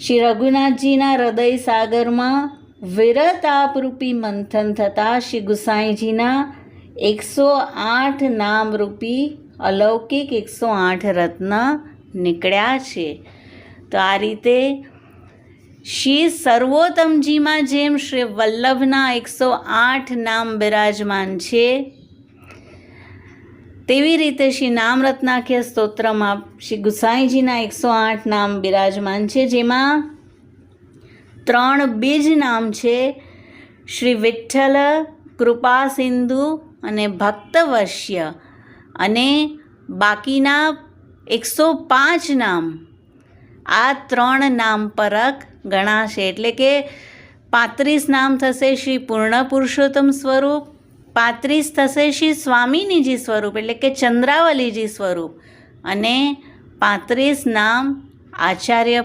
શ્રી રઘુનાથજીના હૃદય સાગરમાં વિરતાપરૂપી મંથન થતાં શ્રી ગુસાઈજીના એકસો આઠ નામરૂપી અલૌકિક એકસો આઠ રત્ન નીકળ્યા છે. તો આ રીતે શ્રી સર્વોત્તમજીમાં જેમ શ્રી વલ્લભના એકસો આઠ નામ બિરાજમાન છે તેવી રીતે શ્રી નામ રત્નાખ્ય સ્તોત્રમાં શ્રી ગુસાઈજીના એકસો આઠ નામ બિરાજમાન છે, જેમાં ત્રણ બીજ નામ છે, શ્રી વિઠ્ઠલ કૃપા સિંધુ અને ભક્તવશ્ય અને બાકીના એકસો પાંચ નામ. આ ત્રણ નામ પરક ગણાશે. એટલે કે પાંત્રીસ નામ થશે શ્રી પૂર્ણ પુરુષોત્તમ સ્વરૂપ પાંત્રીસ થશે શ્રી સ્વામીનીજી સ્વરૂપ એટલે કે ચંદ્રાવલીજી સ્વરૂપ. અને પાંત્રીસ નામ આચાર્ય